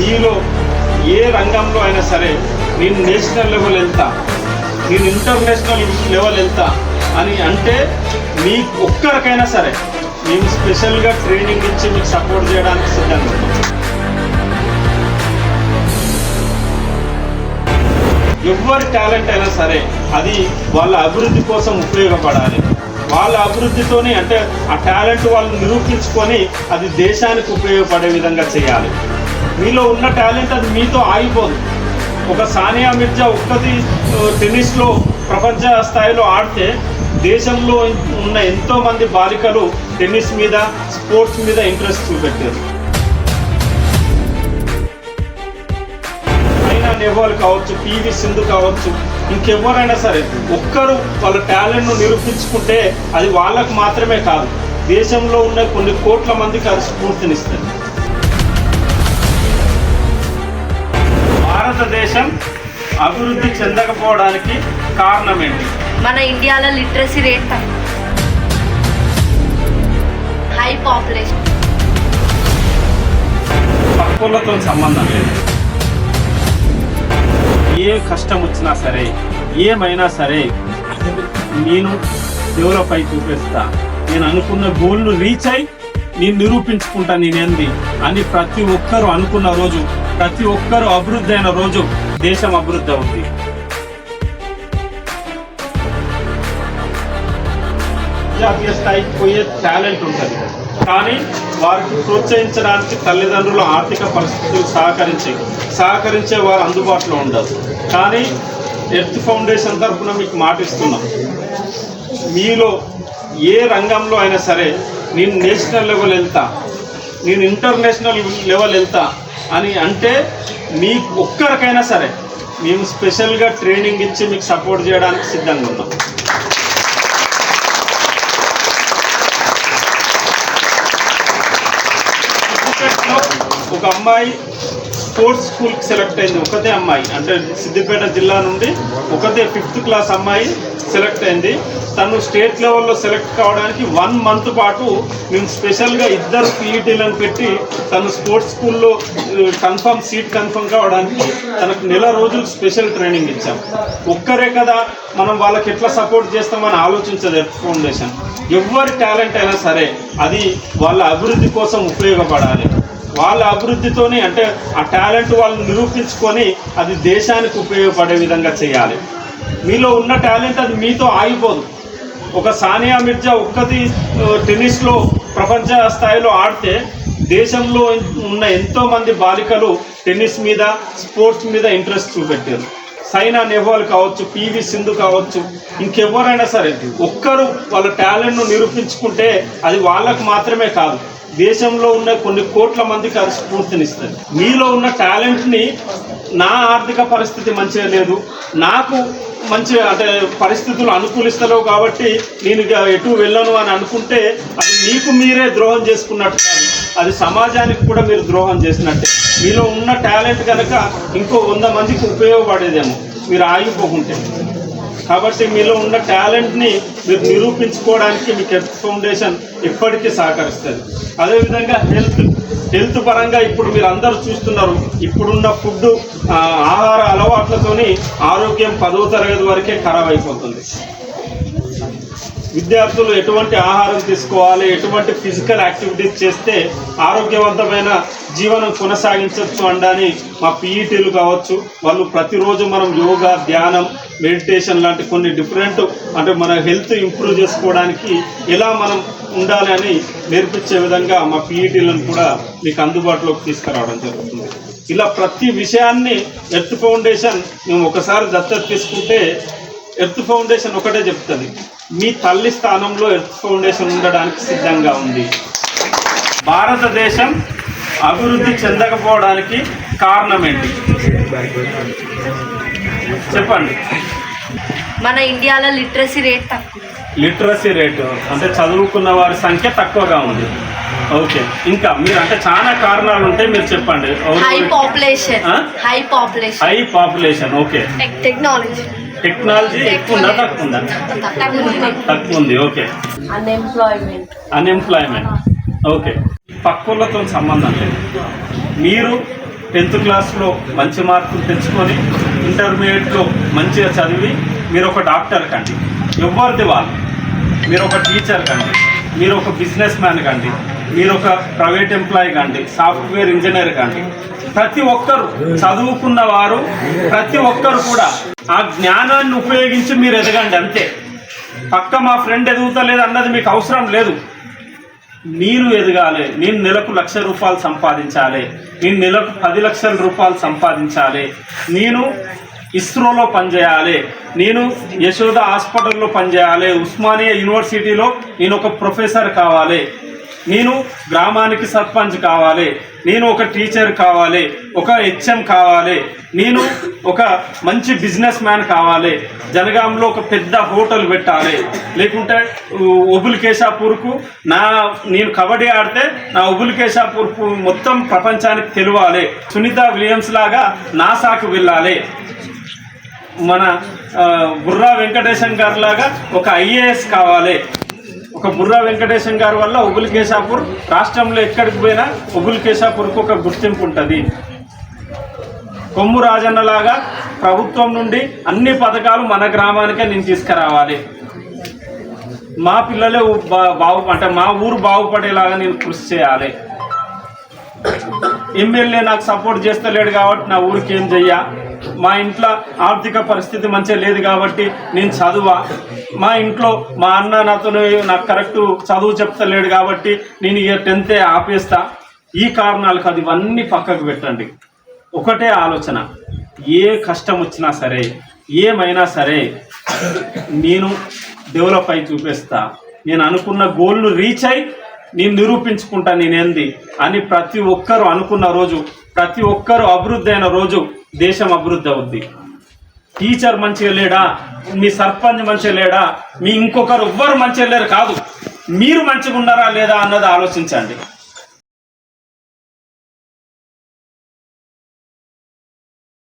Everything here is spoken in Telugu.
నీలో ఏ రంగంలో అయినా సరే నేను నేషనల్ లెవెల్ వెళ్తా. నేను ఇంటర్నేషనల్ లెవెల్ వెళ్తా అని అంటే మీ ఒక్కరికైనా సరే మేము స్పెషల్గా ట్రైనింగ్ ఇచ్చి మీకు సపోర్ట్ చేయడానికి సిద్ధంగా ఎవరి టాలెంట్ అయినా సరే అది వాళ్ళ అభివృద్ధి కోసం ఉపయోగపడాలి. వాళ్ళ అభివృద్ధితోనే అంటే ఆ టాలెంట్ వాళ్ళు నిరూపించుకొని అది దేశానికి ఉపయోగపడే విధంగా చేయాలి. మీలో ఉన్న టాలెంట్ అది మీతో ఆగిపోదు. ఒక సానియా మిర్జా ఒక్కటి టెన్నిస్లో ప్రపంచ స్థాయిలో ఆడితే దేశంలో ఉన్న ఎంతో మంది బాలికలు టెన్నిస్ మీద స్పోర్ట్స్ మీద ఇంట్రెస్ట్ చూపెట్టారు అయినా నెహ్వాల్ కావచ్చు పివి సింధు కావచ్చు ఇంకెవరైనా సరే ఒక్కరు వాళ్ళ టాలెంట్ను నిరూపించుకుంటే అది వాళ్ళకు మాత్రమే కాదు. దేశంలో ఉన్న కొన్ని కోట్ల మందికి అది స్ఫూర్తినిస్తుంది. భారతదేశం అభివృద్ధి చెందకపోవడానికి కారణం ఏంటి మన ఇండియాలో లిటరసీ రేట్ హై పాపులేషన్ పక్కులతో సంబంధం లేదు. ఏ కష్టం వచ్చినా సరే ఏమైనా సరే నేను డెవలప్ అయి చూపిస్తా. నేను అనుకున్న గోల్ను రీచ్ అయి నేను నిరూపించుకుంటా నేనేంది అని ప్రతి ఒక్కరు అనుకున్న రోజు ప్రతి ఒక్కరూ అభివృద్ధి అయిన రోజు దేశం అభివృద్ధి అవుతుంది జాతీయ స్థాయికి పోయే టాలెంట్ ఉంటుంది. కానీ వారికి ప్రోత్సహించడానికి తల్లిదండ్రుల ఆర్థిక పరిస్థితులు సహకరించే సహకరించే వారు అందుబాటులో ఉండదు కానీ ఎర్త్ ఫౌండేషన్ తరఫున మీకు మాటిస్తున్నాం మీలో ఏ రంగంలో అయినా సరే నేను నేషనల్ లెవెల్ వెళ్తా. నేను ఇంటర్నేషనల్ లెవెల్ వెళ్తా. అని అంటే మీ ఒక్కరికైనా సరే మేము స్పెషల్గా ట్రైనింగ్ ఇచ్చి మీకు సపోర్ట్ చేయడానికి సిద్ధంగా ఉన్నాం. ఒక అమ్మాయి స్పోర్ట్స్ స్కూల్కి సెలెక్ట్ అయింది. ఒకతే అమ్మాయి. అంటే సిద్దిపేట జిల్లా నుండి ఒకతే ఫిఫ్త్ క్లాస్ అమ్మాయి సెలెక్ట్ అయింది. తను స్టేట్ లెవెల్లో సెలెక్ట్ కావడానికి వన్ మంత్ పాటు మేము స్పెషల్గా ఇద్దరు పీఈటీలను పెట్టి తను స్పోర్ట్స్ స్కూల్లో కన్ఫర్మ్ సీట్ కన్ఫర్మ్ కావడానికి తనకు నెల రోజులు స్పెషల్ ట్రైనింగ్ ఇచ్చాం. ఒక్కరే కదా మనం వాళ్ళకి ఎట్లా సపోర్ట్ చేస్తామని ఆలోచించదు ఎర్త్ ఫౌండేషన్. ఎవరి టాలెంట్ అయినా సరే అది వాళ్ళ అభివృద్ధి కోసం ఉపయోగపడాలి. వాళ్ళ అభివృద్ధితోనే అంటే ఆ టాలెంట్ వాళ్ళు నిరూపించుకొని అది దేశానికి ఉపయోగపడే విధంగా చేయాలి. మీలో ఉన్న టాలెంట్ అది మీతో ఆగిపోదు. ఒక సానియా మిర్జా ఒక్కటి టెన్నిస్లో ప్రపంచ స్థాయిలో ఆడితే దేశంలో ఉన్న ఎంతోమంది బాలికలు టెన్నిస్ మీద స్పోర్ట్స్ మీద ఇంట్రెస్ట్ చూపెట్టారు. సైనా నెహ్వాల్ కావచ్చు పివి సింధు కావచ్చు ఇంకెవరైనా సరే ఒక్కరు వాళ్ళ టాలెంట్ను నిరూపించుకుంటే అది వాళ్ళకు మాత్రమే కాదు. దేశంలో ఉన్న కొన్ని కోట్ల మందికి అది స్ఫూర్తినిస్తుంది. మీలో ఉన్న టాలెంట్ని నా ఆర్థిక పరిస్థితి మంచిగా లేదు నాకు మంచి అంటే పరిస్థితులు అనుకూలిస్తలేవు కాబట్టి నేను ఎటు వెళ్ళను అని అనుకుంటే అది మీకు మీరే ద్రోహం చేసుకున్నట్టు కాదు. అది సమాజానికి కూడా మీరు ద్రోహం చేసినట్టే. మీలో ఉన్న టాలెంట్ కనుక ఇంకో వంద మందికి ఉపయోగపడేదేమో. మీరు ఆగిపోకుంటే. కాబట్టి మీలో ఉన్న టాలెంట్ని మీరు నిరూపించుకోవడానికి మీకు హెల్త్ ఫౌండేషన్ ఎప్పటికీ సహకరిస్తుంది. అదేవిధంగా హెల్త్ హెల్త్ పరంగా ఇప్పుడు మీరు అందరూ చూస్తున్నారు ఇప్పుడున్న ఫుడ్ ఆహార అలవాట్లతోని ఆరోగ్యం పదవ తరగతి వరకే ఖరాబ్ అయిపోతుంది. విద్యార్థులు ఎటువంటి ఆహారం తీసుకోవాలి ఎటువంటి ఫిజికల్ యాక్టివిటీస్ చేస్తే ఆరోగ్యవంతమైన జీవనం కొనసాగించవచ్చు అనడాన్ని మా పీఈటీలు కావచ్చు వాళ్ళు ప్రతిరోజు మనం యోగా ధ్యానం మెడిటేషన్ లాంటి కొన్ని డిఫరెంట్ అంటే మన హెల్త్ ఇంప్రూవ్ చేసుకోవడానికి ఎలా మనం ఉండాలి అని నేర్పించే విధంగా మా పీఈటీలను కూడా మీకు అందుబాటులోకి తీసుకురావడం జరుగుతుంది. ఇలా ప్రతి విషయాన్ని ఎర్త్ ఫౌండేషన్ మేము ఒకసారి దత్తత తీసుకుంటే ఎర్త్ ఫౌండేషన్ ఒకటే చెప్తుంది. మీ తల్లి స్థానంలో ఎర్త్ ఫౌండేషన్ ఉండడానికి సిద్ధంగా ఉంది. భారతదేశం అభివృద్ధి చెందకపోవడానికి కారణం ఏంటి? చెప్పండి. మన ఇండియాలో లిటరసీ రేట్ తక్కువ. లిటరసీ రేటు అంటే చదువుకున్న వారి సంఖ్య తక్కువగా ఉంది. ఓకే ఇంకా మీరు అంటే చాలా కారణాలు ఉంటాయి మీరు చెప్పండి. High population? High population high population okay. Technology technology ఎక్కువ ఉందా తక్కువ ఉందా తక్కువ ఉంది ఓకే. Unemployment unemployment okay. పక్కులతో సంబంధం లేదు. మీరు టెన్త్ క్లాస్లో మంచి మార్కులు తెచ్చుకొని ఇంటర్మీడియట్లో మంచిగా చదివి మీరు ఒక డాక్టర్ కండి. ఎవరిది వాళ్ళు? మీరు ఒక టీచర్ కండి. మీరు ఒక బిజినెస్ మ్యాన్ కండి. మీరు ఒక ప్రైవేట్ ఎంప్లాయీ కండి. సాఫ్ట్వేర్ ఇంజనీర్ కండి. ప్రతి ఒక్కరు చదువుకున్న వారు ప్రతి ఒక్కరు కూడా ఆ జ్ఞానాన్ని ఉపయోగించి మీరు ఎదగండి అంతే. పక్క మా ఫ్రెండ్ ఎదుగుతలేదు అన్నది మీకు అవసరం లేదు. నేను ఎదగాలి. నేను నెలకు లక్ష రూపాయలు సంపాదించాలి. నేను నెలకు పది లక్షల రూపాయలు సంపాదించాలి. నేను ఇస్రోలో పనిచేయాలి. నేను యశోద హాస్పిటల్లో పనిచేయాలి. ఉస్మానియా యూనివర్సిటీలో నేను ఒక ప్రొఫెసర్ కావాలి. నేను గ్రామానికి సర్పంచ్ కావాలి నేను ఒక టీచర్ కావాలి ఒక హెచ్ఎం కావాలి నేను ఒక మంచి బిజినెస్ మ్యాన్ కావాలి జనగాంలో ఒక పెద్ద హోటల్ పెట్టాలి లేకుంటే ఒబుల్ కేశాపూర్కు నా నేను కబడ్డీ ఆడితే నా ఒబుల్ కేశాపూర్కు మొత్తం ప్రపంచానికి తెలియాలి సునీత విలియమ్స్ లాగా నాసాకు వెళ్ళాలి. మన బుర్రా వెంకటేశం గారి లాగా ఒక ఐఏఎస్ కావాలి. ఒక బుర్రా వెంకటేశం గారి వల్ల ఉగుల్ కేశాపూర్ రాష్ట్రంలో ఎక్కడికి పోయినా ఉగుల్ కేశాపూర్కు ఒక గుర్తింపు ఉంటుంది. కొమ్ము రాజన్నలాగా ప్రభుత్వం నుండి అన్ని పథకాలు మన గ్రామానికే నేను తీసుకురావాలి. మా పిల్లలే బా- బాగు అంటే మా ఊరు బాగుపడేలాగా నేను కృషి చేయాలి. ఎమ్మెల్యే నాకు సపోర్ట్ చేస్తలేడు కాబట్టి నా ఊరికి ఏం చెయ్యా? మా ఇంట్లో ఆర్థిక పరిస్థితి మంచిగా లేదు కాబట్టి నేను చదువా. మా ఇంట్లో మా అన్న నాతో నాకు కరెక్ట్ చదువు చెప్తలేడు కాబట్టి నేను ఇక టెన్తే ఆపేస్తా. ఈ కారణాలకు అది ఇవన్నీ పక్కకు పెట్టండి. ఒకటే ఆలోచన. ఏ కష్టం వచ్చినా సరే ఏమైనా సరే నేను డెవలప్ అయి చూపిస్తా. నేను అనుకున్న గోల్ను రీచ్ అయి నేను నిరూపించుకుంటా నేనేంది అని ప్రతి ఒక్కరు అనుకున్న రోజు ప్రతి ఒక్కరు అభివృద్ధి అయిన రోజు దేశం అభివృద్ధి అవుద్ది. టీచర్ మంచిగా లేడా? మీ సర్పంచ్ మంచిగా లేడా? మీ ఇంకొకరు ఎవ్వరు మంచిగా లేరు కాదు. మీరు మంచిగా ఉన్నారా లేదా అన్నది ఆలోచించండి.